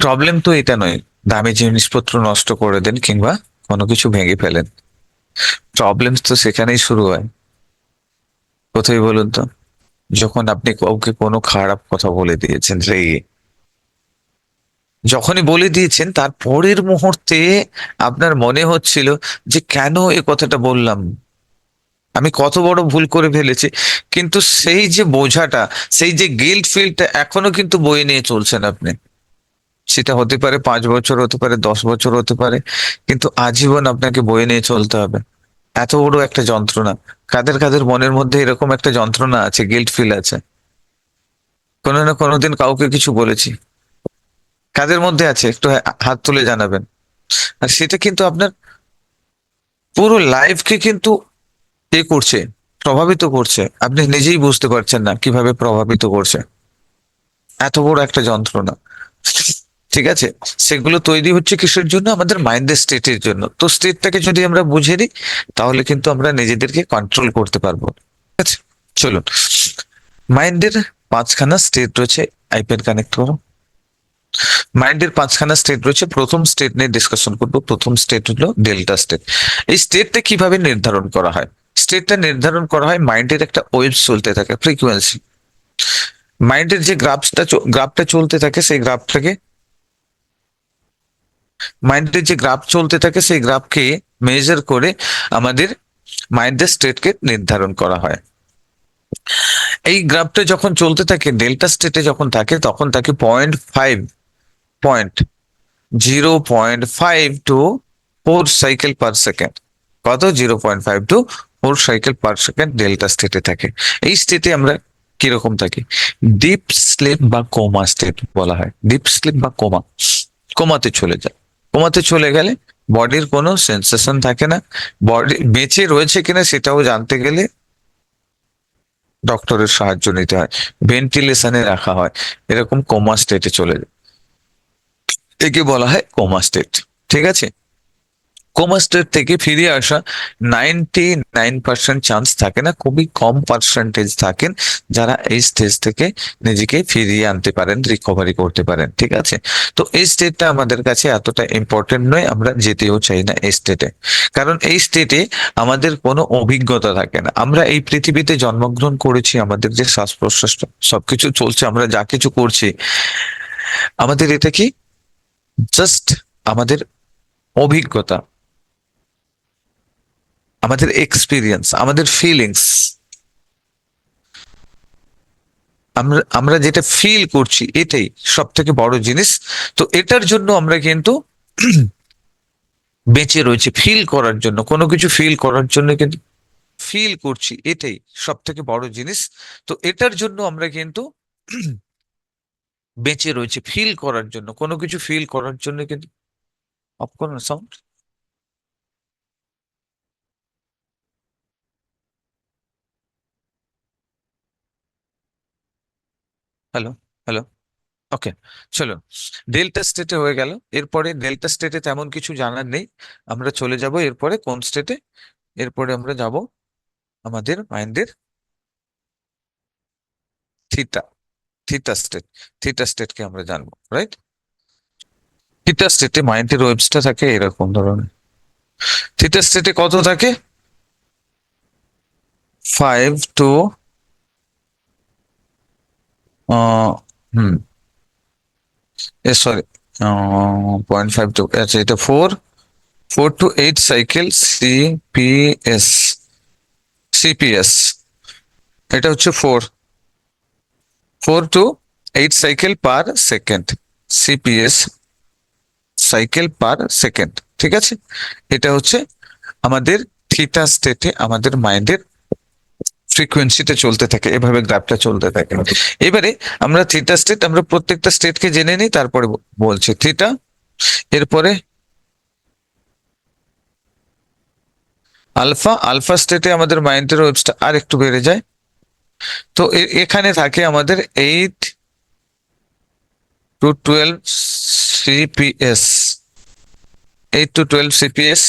Problem তো এটা নয়। দামি জিনিসপত্র নষ্ট করে দেন কিংবা কোনো কিছু ভেঙে ফেলেন। প্রবলেম তো সেখানেই শুরু হয়। কোথায় বলুন তো? যখন আপনি কাউকে কোনো খারাপ কথা বলে দিয়েছেন, রেগে। যখনই বলে দিয়েছেন, তার পরের মুহূর্তে আপনার মনে হচ্ছিল যে, কেন এ কথাটা বললাম? আমি কত বড় ভুল করে ফেলেছি। কিন্তু সেই যে বোঝাটা, সেই যে গিল্ট ফিলটা এখনও কিন্তু বয়ে নিয়ে চলছেন আপনি। সেটা হতে পারে পাঁচ বছর, হতে পারে দশ বছর, হতে পারে। কিন্তু আজীবন আপনাকে বয়ে নিয়ে চলতে হবে। এত বড় একটা যন্ত্রণা। কাদের কাদের মনের মধ্যে এরকম একটা যন্ত্রণা আছে গিল্ট ফিল আছে? কোনো না কোনোদিন কাউকে কিছু বলেছি। কাদের মধ্যে আছে? একটু হাত তুলে জানাবেন। আর সেটা কিন্তু আপনার পুরো লাইফকে কিন্তু এ করছে, প্রভাবিত করছে। আপনি নিজেই বুঝতে পারছেন না কীভাবে প্রভাবিত করছে। এত বড় একটা যন্ত্রণা। ঠিক আছে? সেগুলো তৈরি হচ্ছে কিসের জন্য? আমাদের মাইন্ডের স্টেটের জন্য। তো স্টেটটাকে যদি আমরা বুঝে নিই, তাহলে কিন্তু আমরা নিজেদেরকে কন্ট্রোল করতে পারব। ঠিক আছে? চলুন। মাইন্ডের পাঁচখানা স্টেট রয়েছে। আইপ্যাড কানেক্ট করো। মাইন্ডের পাঁচখানা স্টেট রয়েছে। প্রথম স্টেট নিয়ে ডিসকাশন করব। প্রথম স্টেট হলো ডেল্টা স্টেট এই স্টেটটা কীভাবে নির্ধারণ করা হয়? স্টেটটা নির্ধারণ করা হয় মাইন্ডের একটা ওয়েভ চলতে থাকে ফ্রিকোয়েন্সি মাইন্ডের যে গ্রাফটা গ্রাফটা চলতে থাকে, সেই গ্রাফটাকে মাইন্ডের যে গ্রাফ চলতে থাকে, সেই গ্রাফকে মেজার করে আমাদের মাইন্ডের স্টেটকে নির্ধারণ করা হয়। এই গ্রাফটা যখন চলতে থাকে ডেল্টা স্টেটে যখন থাকে, তখন তাকে point five point zero point five two four cycle per second কত? Zero point five two four cycle per second delta স্টেটে থাকে। এই স্টেটে আমরা কীরকম থাকি? ডিপ স্লিপ বা কোমা স্টেট বলা হয়। ডিপ স্লিপ বা কোমা কোমাতে চলে যায় কোমাতে চলে গেলে বডির কোনো সেন্সেশন থাকে না। বডি বেঁচে রয়েছে কিনা সেটাও জানতে গেলে ডক্টরের সাহায্য নিতে হয়। ভেন্টিলেশনে রাখা হয়। এরকম কোমা স্টেটে চলে যায়। একে বলা হয় কোমা স্টেট ঠিক আছে? কোমা স্টেট থেকে ফিরে আসা নাইনটি নাইন পার্সেন্ট চান্স থাকে না, খুবই কম পার্সেন্টেজ থাকেন যারা এই স্টেজ থেকে নিজেকে ফিরিয়ে আনতে পারেন রিকভারি করতে পারেন, ঠিক আছে? তো এই স্টেটটা আমাদের কাছে এতটা ইম্পর্টেন্ট নয়, আমরা যেতেও চাই না এই স্টেটে কারণ এই স্টেটে আমাদের কোনো অভিজ্ঞতা থাকে না। আমরা এই পৃথিবীতে জন্মগ্রহণ করেছি, আমাদের যে শ্বাস প্রশ্বাস সবকিছু চলছে, আমরা যা কিছু করছি, আমাদের এটা কি? জাস্ট আমাদের অভিজ্ঞতা। আমাদের এক্সপিরিয়েন্স আমাদের ফিলিংস আমরা আমরা যেটা ফিল করছি, এটাই সব থেকে বড় জিনিস। তো এটার জন্য আমরা কিন্তু বেঁচে রয়েছে ফিল করার জন্য। কোনো কিছু ফিল করার জন্য কিন্তু ফিল করছি, এটাই সব থেকে বড় জিনিস। তো এটার জন্য আমরা কিন্তু বেঁচে রয়েছে ফিল করার জন্য। কোনো কিছু ফিল করার জন্য কিন্তু off sound hello hello okay চলো। ডেল্টা স্টেটে হয়ে গেল। এরপরে ডেল্টা স্টেটে তেমন কিছু জানার নেই। আমরা চলে যাব এরপরে কোন স্টেটে এরপরে আমরা যাব আমাদের মাইন্ডের থিটা থিটা স্টেট থিটা স্টেটকে আমরা জানব রাইট থিটা স্টেটে মাইন্ডের ওয়েবসটা থাকে এরকম ধরনের। থিটা স্টেটে কত থাকে? Five to hmm. Sorry point five to আচ্ছা এটা four four to eight cycle CPS CPS এটা হচ্ছে four four to eight cycle per second CPS cycle per second ঠিক আছে? এটা হচ্ছে আমাদের থিটা স্টেটে আমাদের মাইন্ডের ফ্রিকোয়েন্সিতে চলতে থাকে, এভাবে গ্রাফটা চলতে থাকে। এবারে আমরা থিটা স্টেট আমরা প্রত্যেকটা স্টেটকে জেনে নিই, তারপরে বলছি থিটা এরপরে আলফা আলফা স্টেটে আমাদের মাইন্ডের ওয়েবসটা আর একটু বেড়ে যায়। তো এখানে থাকে আমাদের eight to twelve CPS eight to twelve CPS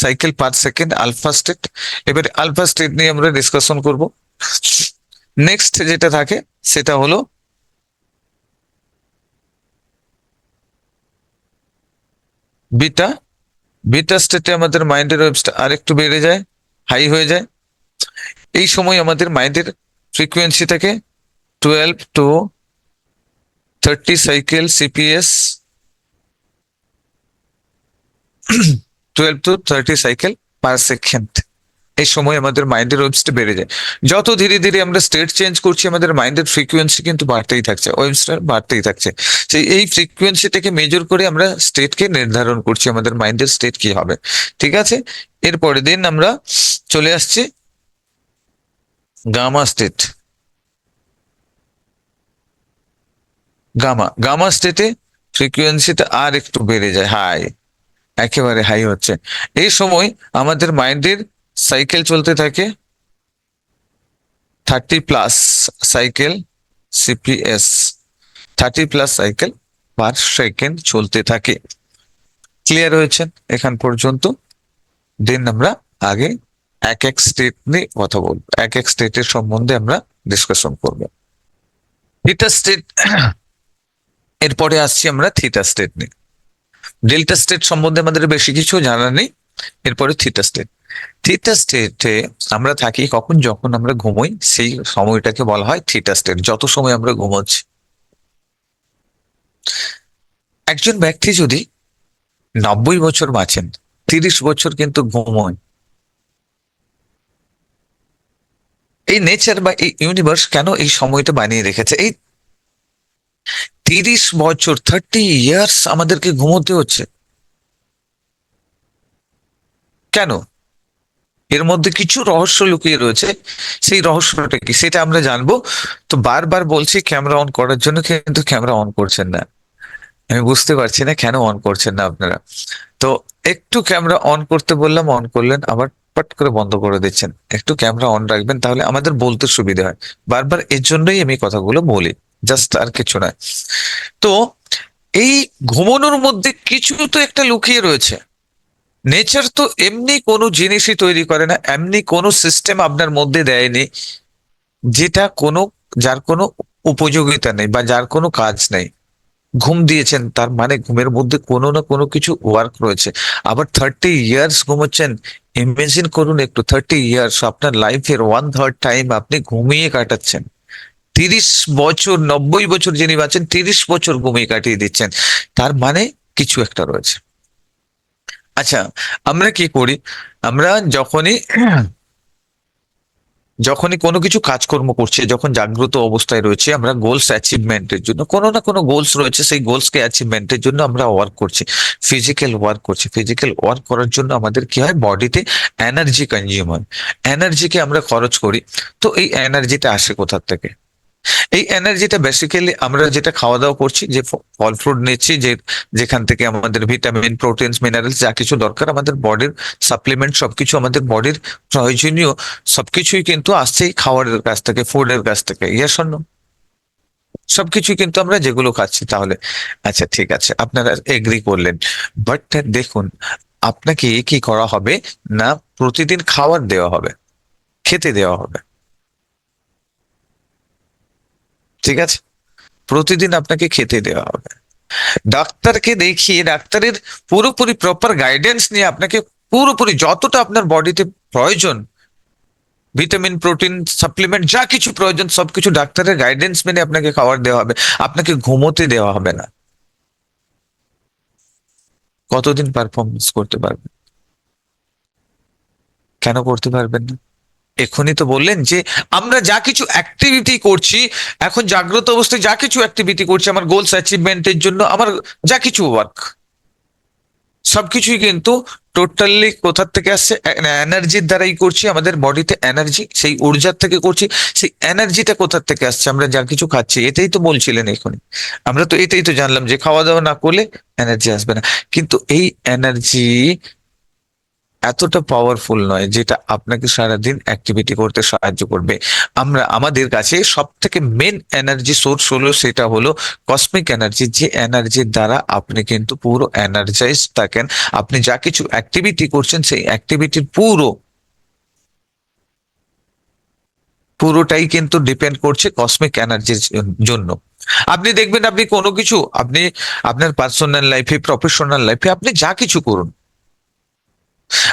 cycle per second alpha state এবারে আলফা স্টেট নিয়ে আমরা ডিসকাশন করব। নেক্সট যেটা থাকে, সেটা হলো বিটা বিটা স্টেটে আমাদের মাইন্ডের ওয়েভসটা আরেকটু বেড়ে যায় হাই হয়ে যায়। এই সময় আমাদের মাইন্ডের ফ্রিকোয়েন্সি থেকে twelve to thirty cycle CPS twelve to thirty cycle per second এই সময় আমাদের মাইন্ডের ওয়েভসটা বেড়ে যায়। যত ধীরে ধীরে আমরা স্টেট চেঞ্জ করছি, আমাদের মাইন্ডের ফ্রিকোয়েন্সি কিন্তু বাড়তেই থাকছে ওয়েভসটা বাড়তেই থাকছে। সেই এই ফ্রিকোয়েন্সিটাকে মেজর করে আমরা স্টেটকে নির্ধারণ করছি, আমাদের মাইন্ডের স্টেট কি হবে। ঠিক আছে? এরপরের দিন আমরা চলে আসছি গামা স্টেট গামা গামা স্টেটে ফ্রিকোয়েন্সিটা আর একটু বেড়ে যায় হাই একেবারে হাই হচ্ছে। এই সময় আমাদের মাইন্ডের সাইকেল চলতে থাকে thirty plus cycle CPS thirty plus cycle per second চলতে থাকে। ক্লিয়ার হয়েছেন এখান পর্যন্ত। দেন আমরা আগে এক এক স্টেট নিয়ে কথা বলব। এক এক স্টেটের সম্বন্ধে আমরা ডিসকাশন করব। থিটা স্টেট এরপরে আসছি আমরা থিটা স্টেট নিয়ে। ডেল্টা স্টেট সম্বন্ধে আমাদের বেশি কিছু জানা নেই, এরপরে থিটা স্টেট থিটা স্টেটে আমরা থাকি কখন? যখন আমরা ঘুমোই, সেই সময়টাকে বলা হয় থিটা স্টেট যত সময় আমরা ঘুমোচ্ছি। একজন ব্যক্তি যদি নব্বই বছর বাঁচেন, তিরিশ বছর কিন্তু ঘুমোয়, এই নেচার বা এই ইউনিভার্স কেন এই সময়টা বানিয়ে রেখেছে? এই তিরিশ বছর থার্টি ইয়ার্স আমাদেরকে ঘুমোতে হচ্ছে। কেন? এর মধ্যে কিছু রহস্য লুকিয়ে রয়েছে। সেই রহস্যটা কি? সেটা আমরা জানব। তো বারবার বলছি ক্যামেরা অন করার জন্য কিন্তু ক্যামেরা অন করছেন না। আমি বুঝতে পারছি না কেন অন করছেন না আপনারা। তো একটু ক্যামেরা অন করতে বললাম অন করলেন, আবার পট করে বন্ধ করে দিচ্ছেন। একটু ক্যামেরা অন রাখবেন, তাহলে আমাদের বলতে সুবিধা হয়। বারবার এর জন্যই আমি কথাগুলো বলি। জাস্ট আর কিছু নয়। তো এই ঘুমানোর মধ্যে কিছু তো একটা লুকিয়ে রয়েছে। নেচার তো এমনি কোনো জিনিসই তৈরি করে না, এমনি কোনো সিস্টেম আপনার মধ্যে দেয়নি, যেটা কোনো, যার কোনো উপযোগিতা নেই বা যার কোনো কাজ নেই। ঘুম দিয়েছেন, তার মানে ঘুমের মধ্যে কোনো না কোনো কিছু ওয়ার্ক রয়েছে। আবার থার্টি ইয়ার্স ঘুমোচ্ছেন ইমেজিন করুন একটু থার্টি ইয়ার্স আপনার লাইফের ওয়ান থার্ড টাইম আপনি ঘুমিয়ে কাটাচ্ছেন। তিরিশ বছর, নব্বই বছর যিনি বাঁচেন, তিরিশ বছর ঘুমিয়ে কাটিয়ে দিচ্ছেন। তার মানে কিছু একটা রয়েছে। আচ্ছা আমরা কি করি? আমরা যখনই যখনই কোনো কিছু কাজকর্ম করছে, যখন জাগ্রত অবস্থায় রয়েছে, আমরা গোলস অ্যাচিভমেন্টের জন্য, কোনো না কোনো গোলস রয়েছে, সেই গোলসকে অ্যাচিভমেন্টের জন্য আমরা ওয়ার্ক করছি। ফিজিক্যাল ওয়ার্ক করছি। ফিজিক্যাল ওয়ার্ক করার জন্য আমাদের কি হয়? বডিতে এনার্জি কনজিউম হয়। এনার্জিকে আমরা খরচ করি। তো এই এনার্জিটা আসে কোথার থেকে? এই এনার্জিটা বেসিক্যালি আমরা যেটা খাওয়া দাওয়া করছি, যে ফল ফ্রুট নিচ্ছি, যে, যেখান থেকে আমাদের ভিটামিন প্রোটিনস মিনারেলস যা কিছু দরকার আমাদের বডির সাপ্লিমেন্ট সবকিছু আমাদের বডির প্রয়োজনীয় সবকিছুই কিন্তু আসছে এই খাবারের কাছ থেকে ফুডের কাছ থেকে। ইয়ে শোনো সবকিছুই কিন্তু আমরা যেগুলো খাচ্ছি তাহলে। আচ্ছা ঠিক আছে, আপনারা এগ্রি করলেন। বাট দেখুন, আপনাকে কি করা হবে? না, প্রতিদিন খাবার দেওয়া হবে, খেতে দেওয়া হবে। ঠিক আছে? প্রতিদিন আপনাকে খেতে দেওয়া হবে। ডাক্তারকে দেখিয়ে, ডাক্তারের পুরোপুরি প্রপার গাইডেন্স নিয়ে আপনাকে পুরোপুরি যতটা আপনার বডিতে প্রয়োজন ভিটামিন প্রোটিন সাপ্লিমেন্ট যা কিছু প্রয়োজন, সবকিছু ডাক্তারের গাইডেন্স মেনে আপনাকে খাবার দেওয়া হবে। আপনাকে ঘুমোতে দেওয়া হবে না। কতদিন পারফরমেন্স করতে পারবেন? কেন করতে পারবেন না? এখনই তো বললেন যে আমরা যা কিছু অ্যাক্টিভিটি করছি, এখন জাগ্রত অবস্থায় যা কিছু অ্যাক্টিভিটি করছি, আমার গোলস অ্যাচিভমেন্টের জন্য আমার যা কিছু ওয়ার্ক সবকিছুই কিন্তু টোটালি কোথার থেকে আসছে? এনার্জির দ্বারাই করছি, আমাদের বডিতে এনার্জি সেই ঊর্জার থেকে করছি, সেই এনার্জিটা কোথার থেকে আসছে? আমরা যা কিছু খাচ্ছি, এটাই তো বলছিলেন এখনই আমরা তো এটাই তো জানলাম যে খাওয়া দাওয়া না করলে এনার্জি আসবে না। কিন্তু এই এনার্জি এতটা পাওয়ারফুল নয় যেটা আপনাকে সারাদিন অ্যাক্টিভিটি করতে সাহায্য করবে। আমরা, আমাদের কাছে সব থেকে মেন এনার্জি সোর্স হলো, সেটা হলো কসমিক এনার্জি যে এনার্জির দ্বারা আপনি কিন্তু পুরো এনার্জাইজ থাকেন। আপনি যা কিছু অ্যাক্টিভিটি করছেন, সেই অ্যাক্টিভিটির পুরো, পুরোটাই কিন্তু ডিপেন্ড করছে কসমিক এনার্জির জন্য। আপনি দেখবেন, আপনি কোনো কিছু, আপনি আপনার পার্সোনাল লাইফে প্রফেশনাল লাইফে আপনি যা কিছু করুন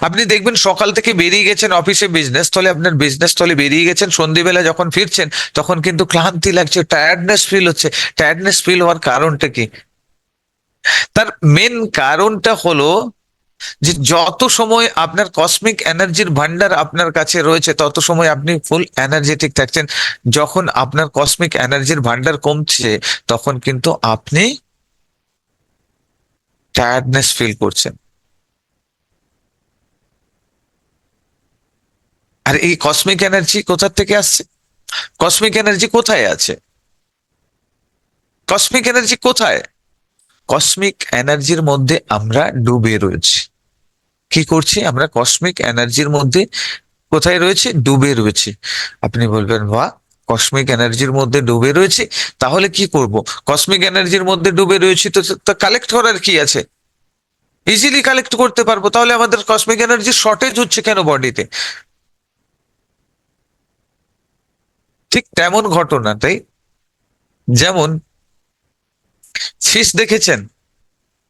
আপনি দেখবেন সকাল থেকে বেরিয়ে গেছেন অফিসে বিজনেস স্থলে আপনার বিজনেস স্থলে বেরিয়ে গেছেন সন্ধ্যেবেলা যখন ফিরছেন, তখন কিন্তু ক্লান্তি লাগছে টায়ার্ডনেস ফিল হচ্ছে। টায়ার্ডনেস ফিল হওয়ার কারণটা কি? তার মেন কারণটা হলো যে যত সময় আপনার কসমিক এনার্জির ভান্ডার আপনার কাছে রয়েছে, তত সময় আপনি ফুল এনার্জেটিক থাকছেন। যখন আপনার কসমিক এনার্জির ভান্ডার কমছে, তখন কিন্তু আপনি টায়ার্ডনেস ফিল করছেন। আর এই কসমিক এনার্জি কোথার থেকে আসছে? কসমিক এনার্জি কোথায় আছে? কসমিক এনার্জি কোথায়? কসমিক এনার্জির মধ্যে আমরা ডুবে রয়েছি। কি করছি আমরা? কসমিক এনার্জির মধ্যে কোথায় রয়েছে? ডুবে রয়েছে। আপনি বলবেন, বাহ কসমিক এনার্জির মধ্যে ডুবে রয়েছে? তাহলে কি করব? কসমিক এনার্জির মধ্যে ডুবে রয়েছি তো কালেক্ট করার কি আছে? ইজিলি কালেক্ট করতে পারব। তাহলে আমাদের কসমিক এনার্জি শর্টেজ হচ্ছে কেন বডিতে ঠিক তেমন ঘটনা, তাই? যেমন ফিশ দেখেছেন?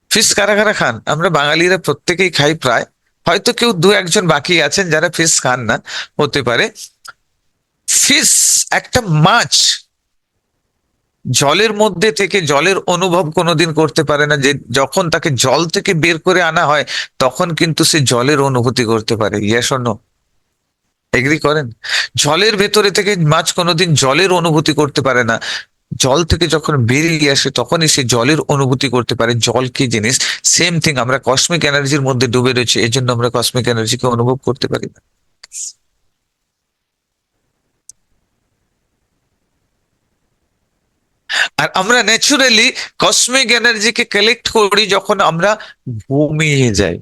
ফিশ কারা কারা খান? আমরা বাঙালিরা প্রত্যেকেই খাই প্রায়। হয়তো কেউ দু একজন বাকি আছেন যারা ফিশ খান না, হতে পারে। ফিশ একটা মাছ। জলের মধ্যে থেকে জলের অনুভব কোনোদিন করতে পারে না যে যখন তাকে জল থেকে বের করে আনা হয়, তখন কিন্তু সে জলের অনুভূতি করতে পারে। ইয়াস এগ্রি করেন? জলের ভেতরে থেকে মাছ কোনোদিন জলের অনুভূতি করতে পারে না। জল থেকে যখন বেরিয়ে আসে, তখনই সে জলের অনুভূতি করতে পারে। জল কি জিনিস? সেম থিং আমরা কসমিক এনার্জির মধ্যে ডুবে রয়েছে এই জন্য আমরা কসমিক এনার্জিকে অনুভব করতে পারি না। আর আমরা ন্যাচুরালি কসমিক এনার্জিকে কালেক্ট করি যখন আমরা ঘুমিয়ে যাই।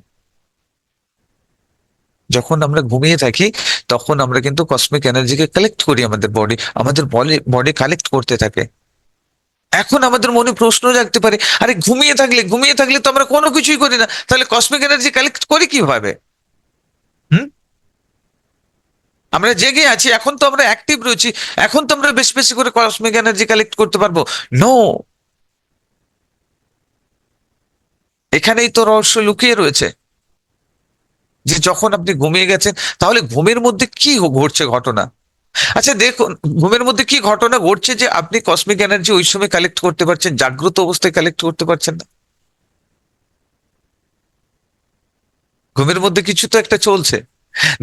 যখন আমরা ঘুমিয়ে থাকি, তখন আমরা কিন্তু কসমিক এনার্জিকে কালেক্ট করি আমাদের বডি আমাদের বডি বডি কালেক্ট করতে থাকে। এখন আমাদের মনে প্রশ্ন জাগতে পারে, আরে ঘুমিয়ে থাকলে ঘুমিয়ে থাকলে তো আমরা কোনো কিছুই করি না, তাহলে কসমিক এনার্জি কালেক্ট করি কীভাবে? হুম? আমরা জেগে আছি, এখন তো আমরা অ্যাক্টিভ রয়েছি, এখন তো আমরা বেশি বেশি করে কসমিক এনার্জি কালেক্ট করতে পারব। নো এখানেই তো রহস্য লুকিয়ে রয়েছে। যে যখন আপনি ঘুমিয়ে গেছেন, তাহলে ঘুমের মধ্যে কি ঘটছে ঘটনা? আচ্ছা দেখুন, ঘুমের মধ্যে কি ঘটনা ঘটছে যে আপনি কসমিক এনার্জি ওই সময় কালেক্ট করতে পারছেন, জাগ্রত অবস্থায় কালেক্ট করতে পারছেন না? ঘুমের মধ্যে কিছু তো একটা চলছে।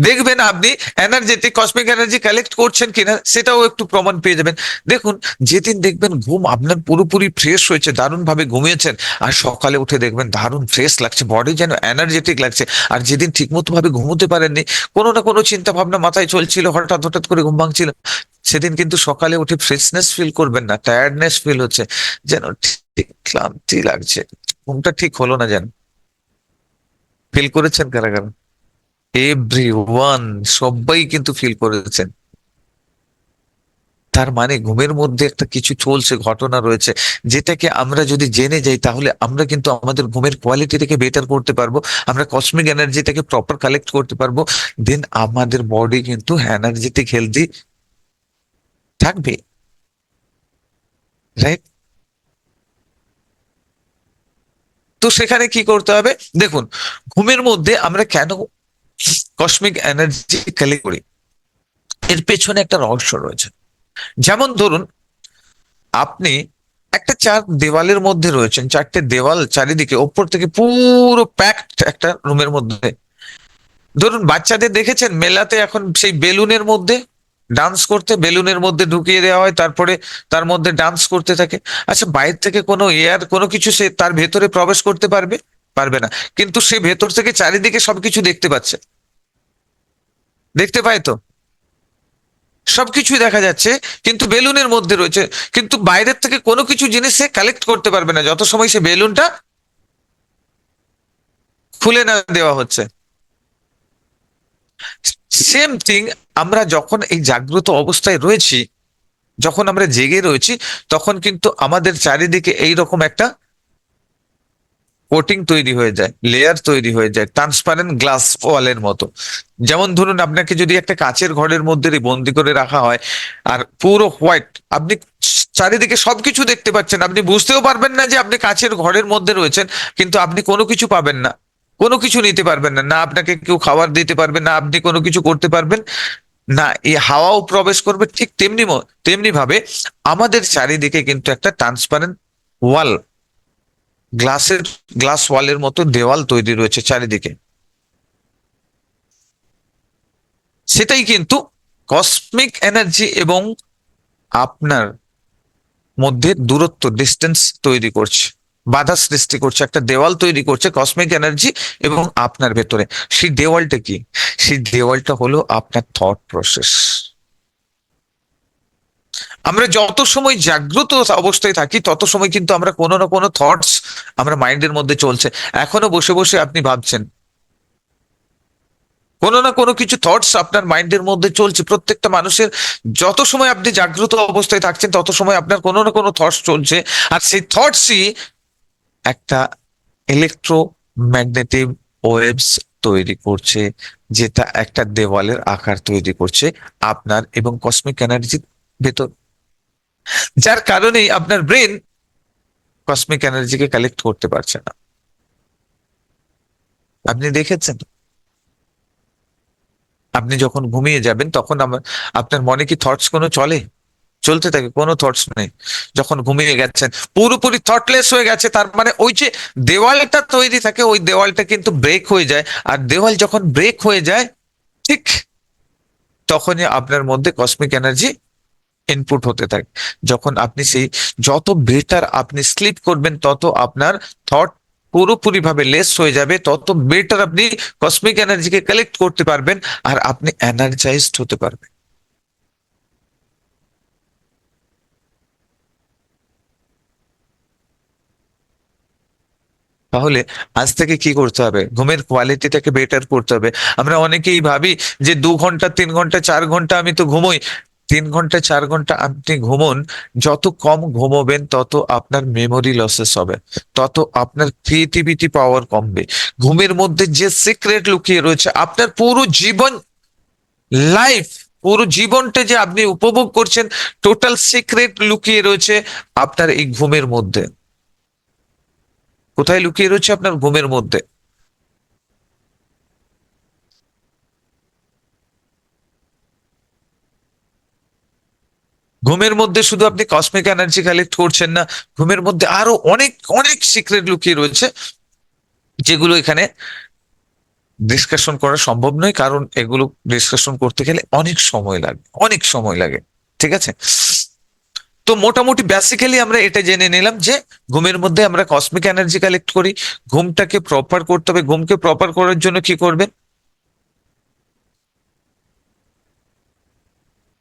দেখবেন আপনি এনার্জেটিক কসমিক এনার্জি কালেক্ট করছেন কিনা সেটাও একটু প্রমাণ পেয়ে যাবেন। দেখুন, যেদিন দেখবেন ঘুম আপনার পুরোপুরি ফ্রেশ হয়েছে দারুণ ভাবে ঘুমিয়েছেন, আর সকালে উঠে দেখবেন দারুণ ফ্রেশ লাগছে বডি যেন এনার্জেটিক লাগছে, আর যেদিন ঠিকমতো ভাবে ঘুমোতে পারেননি, কোনো না কোনো চিন্তা ভাবনা মাথায় চলছিল, হঠাৎ হঠাৎ করে ঘুম ভাঙছিল। সেদিন কিন্তু সকালে উঠে ফ্রেশনেস ফিল করবেন না টায়ার্ডনেস ফিল হচ্ছে, যেন ঠিক ক্লান্তি লাগছে। ঘুমটা ঠিক হলো না যেন। ফিল করেছেন কারা কারা এভরি ওয়ান সবাই কিন্তু ফিল করেছেন। তার মানে ঘুমের মধ্যে একটা কিছু চলছে, ঘটনা রয়েছে, যেটাকে আমরা যদি জেনে যাই, তাহলে আমরা কিন্তু আমাদের ঘুমের কোয়ালিটিটাকে বেটার করতে পারব, আমরা কসমিক এনার্জিটাকে প্রপার কালেক্ট করতে পারব দেন আমাদের বডি কিন্তু এনার্জেটিক হেলদি থাকবে। রাইট তো সেখানে কি করতে হবে? দেখুন, ঘুমের মধ্যে আমরা কেন কসমিক এনার্জি করি এর পেছনে একটা রহস্য রয়েছে। যেমন ধরুন, আপনি একটা চার দেওয়ালের মধ্যে রয়েছেন, চারটে দেওয়াল চারিদিকে, ওপর থেকে পুরো প্যাকড একটা রুমের মধ্যে। ধরুন, বাচ্চাদের দেখেছেন, মেলাতে এখন সেই বেলুনের মধ্যে ডান্স করতে, বেলুনের মধ্যে ঢুকিয়ে দেওয়া হয়, তারপরে তার মধ্যে ডান্স করতে থাকে। আচ্ছা বাইরে থেকে কোনো এয়ার কোনো কিছু সে তার ভেতরে প্রবেশ করতে পারবে? পারবে না। কিন্তু সে ভেতর থেকে চারিদিকে সবকিছু দেখতে পাচ্ছে। দেখতে পায় তো। সবকিছুই দেখা যাচ্ছে, কিন্তু বেলুনের মধ্যে রয়েছে। কিন্তু বাইরের থেকে কোনো কিছু জিনিস সে কালেক্ট করতে পারবে না, যত সময় সে বেলুনটা খুলে না দেওয়া হচ্ছে। সেম থিং আমরা যখন এই জাগ্রত অবস্থায় রয়েছি, যখন আমরা জেগে রয়েছি, তখন কিন্তু আমাদের চারিদিকে এই রকম একটা কোটিং তৈরি হয়ে যায় লেয়ার তৈরি হয়ে যায় ট্রান্সপারেন্ট গ্লাস ওয়ালের মতো। যেমন ধরুন, আপনাকে যদি একটা কাচের ঘরের মধ্যে বন্দি করে রাখা হয়, আর পুরো হোয়াইট আপনি চারিদিকে সবকিছু দেখতে পাচ্ছেন, আপনি বুঝতেও পারবেন না যে আপনি কাচের ঘরের মধ্যে রয়েছেন, কিন্তু আপনি কোনো কিছু পাবেন না। কোনো কিছু নিতে পারবেন না না আপনাকে কেউ খাবার দিতে পারবে, না আপনি কোনো কিছু করতে পারবেন, না, এই হাওয়াও প্রবেশ করবে, ঠিক তেমনি তেমনি ভাবে আমাদের চারিদিকে কিন্তু একটা ট্রান্সপারেন্ট ওয়াল গ্লাসের, গ্লাস ওয়ালের মতো দেওয়াল তৈরি রয়েছে চারিদিকে। সেটাই কিন্তু কসমিক এনার্জি এবং আপনার মধ্যে দূরত্ব ডিস্টেন্স তৈরি করছে। বাধা সৃষ্টি করছে, একটা দেওয়াল তৈরি করছে কসমিক এনার্জি এবং আপনার ভেতরে। সেই দেওয়ালটা কি? সেই দেওয়ালটা হলো আপনার থট প্রসেস আমরা যত সময় জাগ্রত অবস্থায় থাকি, তত সময় কিন্তু আমরা কোনো না কোনো থটস আমরা মাইন্ডের মধ্যে চলছে। এখনও বসে বসে আপনি ভাবছেন। কোনো না কোনো কিছু থটস আপনার মাইন্ডের মধ্যে চলছে। প্রত্যেকটা মানুষের যত সময় আপনি জাগ্রত অবস্থায় থাকছেন, তত সময় আপনার কোনো না কোনো থটস চলছে। আর সেই থটসই একটা ইলেকট্রোম্যাগনেটিক ওয়েভস তৈরি করছে, যেটা একটা দেওয়ালের আকার তৈরি করছে আপনার এবং কসমিক এনার্জির ভেতর। যার কারণেই আপনার ব্রেন কসমিক এনার্জিকে কালেক্ট করতে পারছে না। আপনি দেখেছেন? আপনি যখন ঘুমিয়ে যাবেন, তখন আপনার মনে কি থটস কোনো চলে? চলতে থাকে, কোনো থটস নেই। যখন ঘুমিয়ে গেছেন, পুরোপুরি থটলেস হয়ে গেছে, তার মানে ওই যে দেওয়ালটা তৈরি থাকে, ওই দেওয়ালটা কিন্তু ব্রেক হয়ে যায়। আর দেওয়াল যখন ব্রেক হয়ে যায়, ঠিক তখনই আপনার মধ্যে কসমিক এনার্জি ইনপুট হতে থাকে। যখন আপনি সেই যত বেটার আপনি স্লিপ করবেন, তত আপনার থট পুরোপুরি ভাবে লেস হয়ে যাবে, তত বেটার আপনি কসমিক এনার্জিকে কালেক্ট করতে পারবেন আর আপনি এনার্জাইজড হতে পারবেন। তাহলে আজ থেকে কি করতে হবে? ঘুমের কোয়ালিটিটাকে বেটার করতে হবে। আমরা অনেকেই ভাবি যে দু ঘণ্টা, তিন ঘণ্টা, চার ঘণ্টা আমি তো ঘুমোই। তিন ঘণ্টা, চার ঘণ্টা আপনি ঘুমোন, যত কম ঘুমোবেন তত আপনার মেমোরি লসেস হবে, তত আপনার ক্রিয়েটিভিটি পাওয়ার কমবে। ঘুমের মধ্যে যে সিক্রেট লুকিয়ে রয়েছে, আপনার পুরো জীবন লাইফ পুরো জীবনটা যে আপনি উপভোগ করছেন টোটাল সিক্রেট লুকিয়ে রয়েছে আপনার এই ঘুমের মধ্যে। কোথায় লুকিয়ে রয়েছে আপনার ঘুমের মধ্যে? ঘুমের মধ্যে শুধু আপনি কসমিক এনার্জি কালেক্ট করছেন না, ঘুমের মধ্যে আরও অনেক অনেক সিক্রেট লুকিয়ে রয়েছে, যেগুলো এখানে ডিসকাশন করা সম্ভব নয়, কারণ এগুলো ডিসকাশন করতে গেলে অনেক সময় লাগে, অনেক সময় লাগে, ঠিক আছে? তো মোটামুটি বেসিক্যালি আমরা এটা জেনে নিলাম যে ঘুমের মধ্যে আমরা কসমিক এনার্জি কালেক্ট করি, ঘুমটাকে প্রপার করতে হবে, ঘুমকে প্রপার করার জন্য কি করবেন?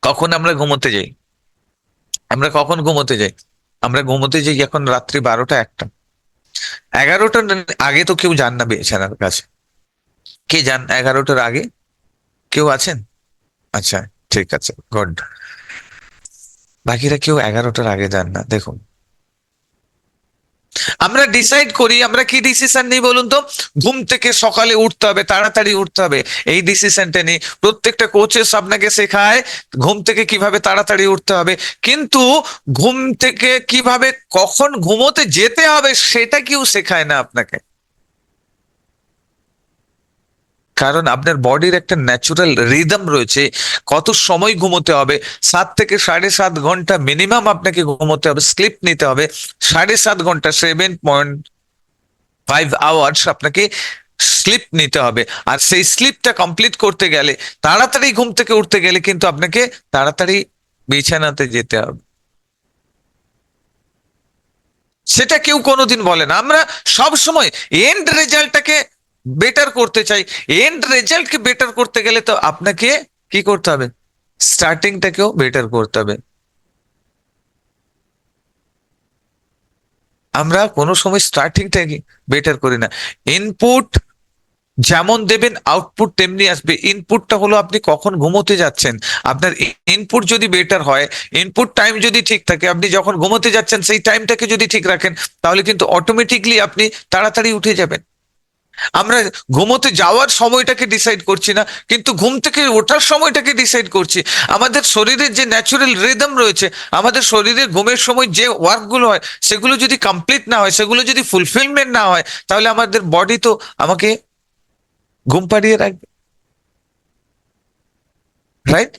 কখন আমরা ঘুমোতে যাই? আমরা কখন ঘুমোতে যাই? আমরা ঘুমোতে যাই এখন রাত্রি বারোটা একটা। এগারোটার আগে তো কেউ যান না বিছানার কাছে। কে যান এগারোটার আগে? কেউ আছেন? আচ্ছা ঠিক আছে গুড বাকিরা কেউ এগারোটার আগে যান না, দেখুন। আমরা ডিসাইড করি, আমরা কি ডিসিশন নিই বলুন তো? ঘুম থেকে সকালে উঠতে হবে, তাড়াতাড়ি উঠতে হবে। এই ডিসিশনটা নিই। প্রত্যেকটা কোচেস আপনাকে শেখায় ঘুম থেকে কীভাবে তাড়াতাড়ি উঠতে হবে। কিন্তু ঘুম থেকে কীভাবে, কখন ঘুমোতে যেতে হবে সেটা কেউ শেখায় না আপনাকে। কারণ আপনার বডির একটা ন্যাচুরাল রিদম রয়েছে। কত সময় ঘুমোতে হবে? সাত থেকে সাড়ে সাত ঘণ্টা মিনিমাম আপনাকে ঘুমোতে হবে স্লিপ নিতে হবে। সাড়ে সাত ঘণ্টা সেভেন পয়েন্ট ফাইভ আওয়ার্স আপনাকে স্লিপ নিতে হবে। আর সেই স্লিপটা কমপ্লিট করতে গেলে, তাড়াতাড়ি ঘুম থেকে উঠতে গেলে কিন্তু আপনাকে তাড়াতাড়ি বিছানাতে যেতে হবে। সেটা কেউ কোনোদিন বলে না। আমরা সব সময় এন্ড রেজাল্টটাকে বেটার করতে চাই। এন্ড রেজাল্টকে বেটার করতে গেলে তো আপনাকে কি করতে হবে? স্টার্টিংটাকেও বেটার করতে হবে। আমরা কোনো সময় স্টার্টিংটাকে বেটার করি না। ইনপুট যেমন দেবেন আউটপুট তেমনি আসবে। ইনপুটটা হলো আপনি কখন ঘুমোতে যাচ্ছেন। আপনার ইনপুট যদি বেটার হয় ইনপুট টাইম যদি ঠিক থাকে, আপনি যখন ঘুমোতে যাচ্ছেন, সেই টাইমটাকে যদি ঠিক রাখেন, তাহলে কিন্তু অটোমেটিকলি আপনি তাড়াতাড়ি উঠে যাবেন। আমরা ঘুমোতে যাওয়ার সময়টাকে ডিসাইড করছি না, কিন্তু ঘুম থেকে ওঠার সময়টাকে ডিসাইড করছি। আমাদের শরীরের যে ন্যাচুরাল রিদম রয়েছে, আমাদের শরীরের ঘুমের সময় যে ওয়ার্কগুলো হয়, সেগুলো যদি কমপ্লিট না হয়, সেগুলো যদি ফুলফিলমেন্ট না হয়, তাহলে আমাদের বডি তো আমাকে ঘুম পাড়িয়ে রাখবে। রাইট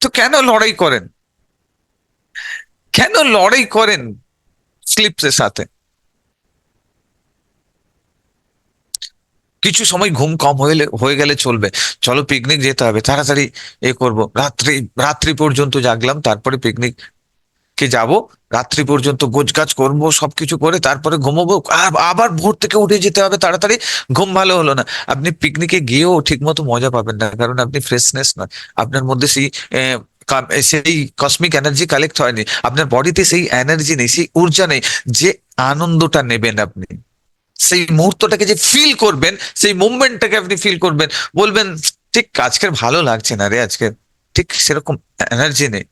তো কেন লড়াই করেন? কেন লড়াই করেন স্লিপসের সাথে কিছু সময় ঘুম কম হয়ে হয়ে গেলে চলবে। চলো পিকনিক যেতে হবে, তাড়াতাড়ি এ করব। রাত্রি রাত্রি পর্যন্ত জাগলাম, তারপরে পিকনিক কে যাব। রাত্রি পর্যন্ত গোছগাছ করব, সবকিছু করে তারপরে ঘুমোবো। আবার ভোর থেকে উঠে যেতে হবে, তাড়াতাড়ি। ঘুম ভালো হলো না। আপনি পিকনিকে গিয়েও ঠিক মতো মজা পাবেন না, কারণ আপনি ফ্রেশনেস নয়। আপনার মধ্যে সেই সেই কসমিক এনার্জি কালেক্ট হয়নি। আপনার বডিতে সেই এনার্জি নেই, সেই ঊর্জা নেই। যে আনন্দটা নেবেন আপনি। সেই মুহূর্তটাকে যে ফিল করবেন, সেই মুভমেন্টটাকে আপনি ফিল করবেন, বলবেন, ঠিক, আজকের ভালো লাগছে না রে আজকে। ঠিক সেরকম এনার্জি নেই।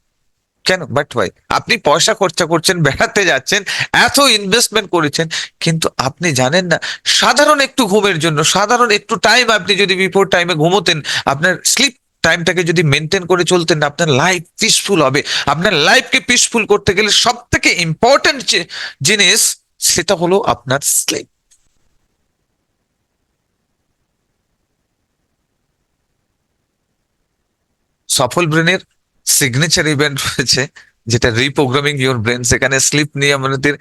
কেন? বাট ভাই আপনি পয়সা খরচা করছেন, বেড়াতে যাচ্ছেন, এত ইনভেস্টমেন্ট করেছেন, কিন্তু আপনি জানেন না, সাধারণ একটু ঘুমের জন্য, সাধারণ একটু টাইম আপনি যদি বিফোর টাইমে ঘুমোতেন, আপনার স্লিপ টাইমটাকে যদি মেনটেন করে চলতেন, আপনার লাইফ পিসফুল হবে। আপনার লাইফকে পিসফুল করতে গেলে সব থেকে ইম্পর্টেন্ট জিনিস, সেটা হলো আপনার স্লিপ সফল ব্রেনের সিগনেচার ইভেন্ট রয়েছে যেটা রিপ্রোগ্রামিং ইউর ব্রেন সেখানে স্লিপ নিয়ে আমাদের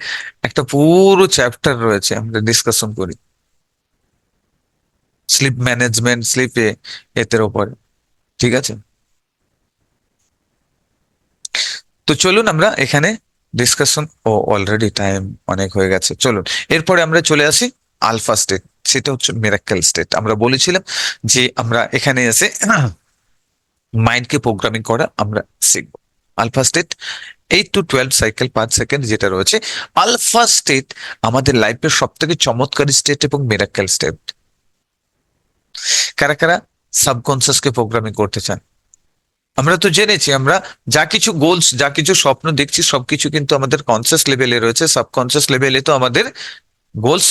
একটা পুরো চ্যাপ্টার রয়েছে, আমরা ডিসকাশন করি। স্লিপ ম্যানেজমেন্ট স্লিপে এতের ওপরে। ঠিক আছে? তো চলুন আমরা এখানে ডিসকাশন ও অলরেডি টাইম অনেক হয়ে গেছে। চলুন, এরপরে আমরা চলে আসি আলফা স্টেট সেটা হচ্ছে মেরাক্কেল স্টেট আমরা বলেছিলাম যে আমরা এখানে এসে মাইন্ডকে প্রোগ্রামিং করা আমরা শিখব। Alpha state eight to twelve cycle per second যেটা রয়েছে আলফা স্টেট আমাদের লাইফের সব থেকে চমৎকারী স্টেট এবং মেরাক্কেল স্টেট কারা কারা? সাবকনসিয়াসকে প্রোগ্রামিং করতে চান। আমরা তো জেনেছি, আমরা যা কিছু গোলস যা কিছু স্বপ্ন দেখছি, সবকিছু কিন্তু আমাদের কনসিয়াস লেভেলে রয়েছে। সাবকনসিয়াস লেভেলে তো আমাদের গোলস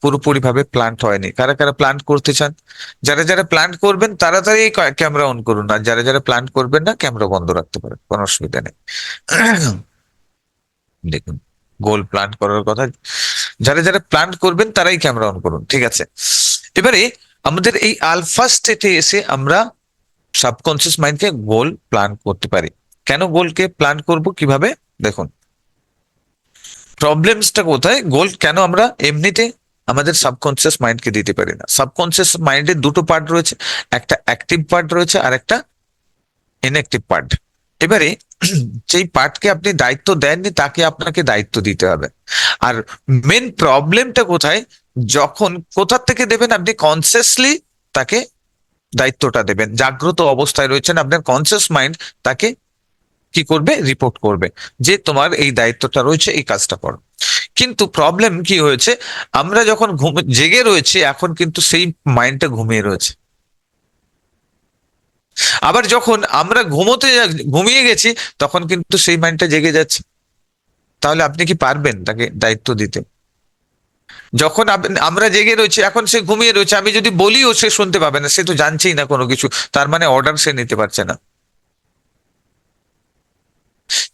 পুরোপুরি ভাবে প্ল্যান্ট হয়নি। কারা কারা প্ল্যান্ট করতে চান? যারা যারা প্ল্যান্ট করবেন, তাড়াতাড়ি ক্যামেরা অন করুন। আর যারা যারা প্ল্যান্ট করবেন না ক্যামেরা বন্ধ রাখতে পারেন। কোনো অসুবিধা নেই। দেখুন গোল প্ল্যান্ট করার কথা। যারা যারা প্ল্যান্ট করবেন, তারাই ক্যামেরা অন করুন। ঠিক আছে? এবারে আমাদের এই আলফা স্টেটে এসে আমরা সাবকনসিয়াস মাইন্ডকে গোল প্ল্যান করতে পারি। কেন গোলকে প্ল্যান করব কীভাবে? দেখুন। প্রবলেমসটা কোথায়? গোল কেন আমরা এমনিতে আমাদের সাবকনসিয়াস মাইন্ডকে দিতে পারি না। সাবকনসিয়াস মাইন্ডের দুটো পার্ট রয়েছে, একটা অ্যাক্টিভ পার্ট রয়েছে আর একটা ইনঅ্যাক্টিভ পার্ট এবারে যেই পার্টকে আপনি দায়িত্ব দেননি, তাকে আপনাকে দায়িত্ব দিতে হবে। আর মেন প্রবলেমটা কোথায়? যখন কোথার থেকে দেবেন আপনি কনসিয়াসলি তাকে দায়িত্বটা দেবেন। জাগ্রত অবস্থায় রয়েছেন আপনার কনসিয়াস মাইন্ড তাকে কি করবে? রিপোর্ট করবে যে তোমার এই দায়িত্বটা রয়েছে, এই কাজটা করো। কিন্তু প্রবলেম কি হয়েছে? আমরা যখন ঘুম, জেগে রয়েছে, এখন কিন্তু সেই মাইন্ডটা ঘুমিয়ে রয়েছে। আবার যখন আমরা ঘুমোতে ঘুমিয়ে গেছি, তখন কিন্তু সেই মাইন্ডটা জেগে যাচ্ছে। তাহলে আপনি কি পারবেন তাকে দায়িত্ব দিতে? যখন আমরা জেগে রয়েছি, এখন সে ঘুমিয়ে রয়েছে, আমি যদি বলিও সে শুনতে পাবে না, সে তো জানছেই না কোনো কিছু, তার মানে অর্ডার সে নিতে পারছে না।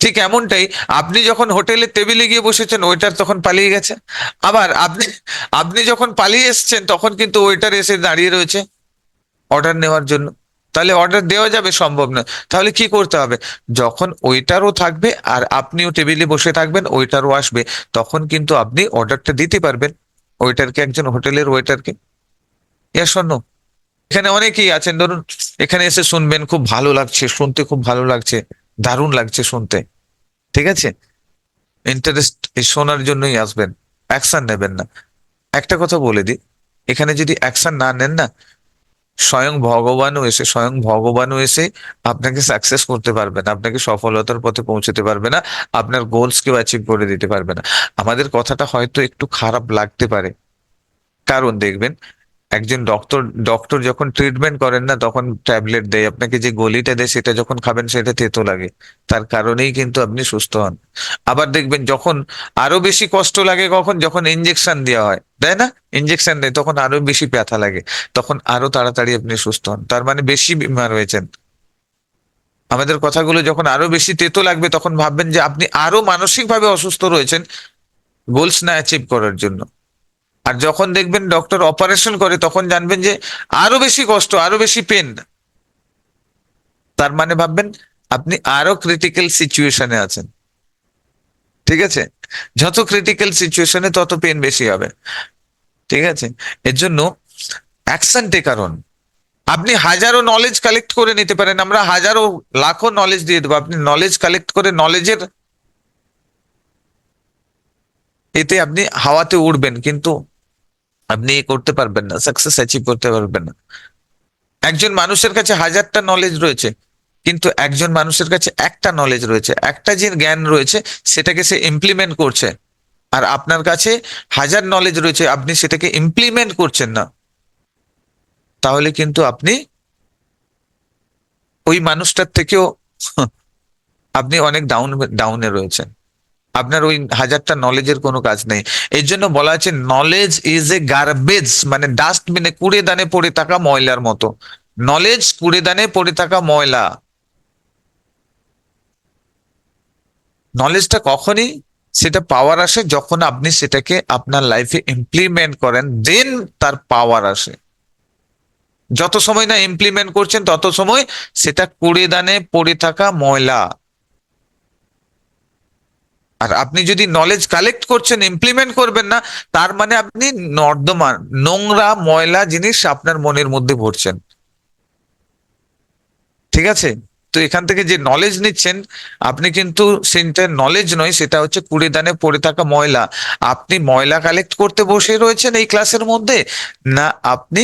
ঠিক এমনটাই, আপনি যখন হোটেলের টেবিলে গিয়ে বসেছেন ওয়েটার তখন পালিয়ে গেছে। আবার আপনি আপনি যখন পালিয়ে এসছেন, তখন কিন্তু ওয়েটার এসে দাঁড়িয়ে রয়েছে অর্ডার নেওয়ার জন্য। তাহলে অর্ডার দেওয়া যাবে, সম্ভব না তাহলে কি করতে হবে? যখন ওয়েটারও থাকবে আর আপনিও টেবিলে বসে থাকবেন ওয়েটারও আসবে, তখন কিন্তু আপনি অর্ডারটা দিতে পারবেন। ওয়েটারকে একজন হোটেলের ওয়েটারকে ইয়া শোনো, এখানে অনেকেই আছেন। ধরুন, এখানে এসে শুনবেন, খুব ভালো লাগছে, শুনতে খুব ভালো লাগছে। দারুণ লাগছে শুনতে। ঠিক আছে? ইন্টারেস্ট শোনার জন্যই আসবেন অ্যাকশন নেবেন না। একটা কথা বলে দিই, এখানে যদি অ্যাকশন না নেন না, স্বয়ং ভগবানও এসে, স্বয়ং ভগবানও এসে আপনাকে সাকসেস করতে পারবে না, আপনাকে সফলতার পথে পৌঁছতে পারবে না, আপনার গোলস কেউ অ্যাচিভ করে দিতে পারবে না। আমাদের কথাটা হয়তো একটু খারাপ লাগতে পারে। কারণ দেখবেন একজন ডক্টর ডক্টর যখন ট্রিটমেন্ট করেন না, তখন ট্যাবলেট দেয়। আপনাকে যে গলিটা দেয়, সেটা যখন খাবেন, সেটা তেতো লাগে। তার কারণেই কিন্তু আপনি সুস্থ হন। আবার দেখবেন যখন আরও বেশি কষ্ট লাগে কখন, যখন ইঞ্জেকশন দেওয়া হয়। তাই না? ইঞ্জেকশন দেয়, তখন আরও বেশি ব্যথা লাগে। তখন আরও তাড়াতাড়ি আপনি সুস্থ হন। তার মানে বেশি বিমার হয়েছেন। আমাদের কথাগুলো যখন আরও বেশি তেতো লাগবে, তখন ভাববেন যে আপনি আরও মানসিকভাবে অসুস্থ রয়েছেন। গোলস না অ্যাচিভ করার জন্য। আর যখন দেখবেন ডক্টর অপারেশন করে, তখন জানবেন যে আরও বেশি কষ্ট, আরও বেশি পেন তার মানে ভাববেন আপনি আরও ক্রিটিক্যাল সিচুয়েশনে আছেন। ঠিক আছে? যত ক্রিটিক্যাল সিচুয়েশনে তত পেন বেশি হবে। ঠিক আছে? এর জন্য অ্যাকশন টেকারন আপনি হাজারো নলেজ কালেক্ট করে নিতে পারেন। আমরা হাজারো, লাখো নলেজ দিয়ে দেবো। আপনি নলেজ কালেক্ট করে নলেজের এতে আপনি হাওয়াতে উড়বেন। কিন্তু আপনি করতে পারবেন না সাকসেস অ্যাচিভ করতে পারবেন না। একজন মানুষের কাছে হাজারটা নলেজ রয়েছে, কিন্তু একজন মানুষের কাছে একটা নলেজ রয়েছে, একটা যে জ্ঞান রয়েছে, সেটাকে সে ইমপ্লিমেন্ট করছে। আর আপনার কাছে হাজার নলেজ রয়েছে, আপনি সেটাকে ইমপ্লিমেন্ট করছেন না। তাহলে কিন্তু আপনি ওই মানুষটার থেকেও আপনি অনেক ডাউন ডাউনে রয়েছেন। আপনার ওই হাজারটা নলেজের কোনো কাজ নেই। এর জন্য বলা আছে নলেজ ইজ এ গার্বেজ মানে ডাস্টবিনে কুড়ে দানে পড়ে থাকা ময়লার মতো। নলেজ কুড়ে দানে পড়ে থাকা ময়লা। নলেজটা কখনই সেটা পাওয়ার আসে যখন আপনি সেটাকে আপনার লাইফে ইমপ্লিমেন্ট করেন দেন তার পাওয়ার আসে। যত সময় না ইমপ্লিমেন্ট করছেন, তত সময় সেটা কুড়ে দানে পড়ে থাকা ময়লা। আর আপনি যদি নলেজ কালেক্ট করছেন ইমপ্লিমেন্ট করবেন না, তার মানে আপনি নর্দমা নোংরা, ময়লা জিনিস আপনার মনের মধ্যে ভরছেন। ঠিক আছে? তো এখান থেকে যে নলেজ নিচ্ছেন, আপনি কিন্তু সেটা নলেজ নয়, সেটা হচ্ছে কুড়ে দানে পড়ে থাকা ময়লা। আপনি ময়লা কালেক্ট করতে বসে রয়েছেন এই ক্লাসের মধ্যে, না আপনি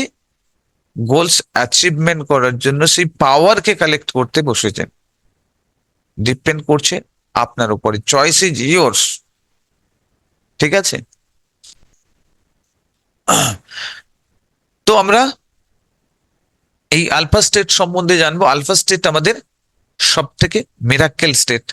গোলস অ্যাচিভমেন্ট করার জন্য সেই পাওয়ারকে কালেক্ট করতে বসেছেন। ডিপেন্ড করছে। আপনার উপরে চয়েস ইজ ইয়োর্স ঠিক আছে? তো আমরা এই আলফা স্টেট সম্বন্ধে জানব। আলফা স্টেট আমাদের সব থেকে মেরাক্কেল স্টেট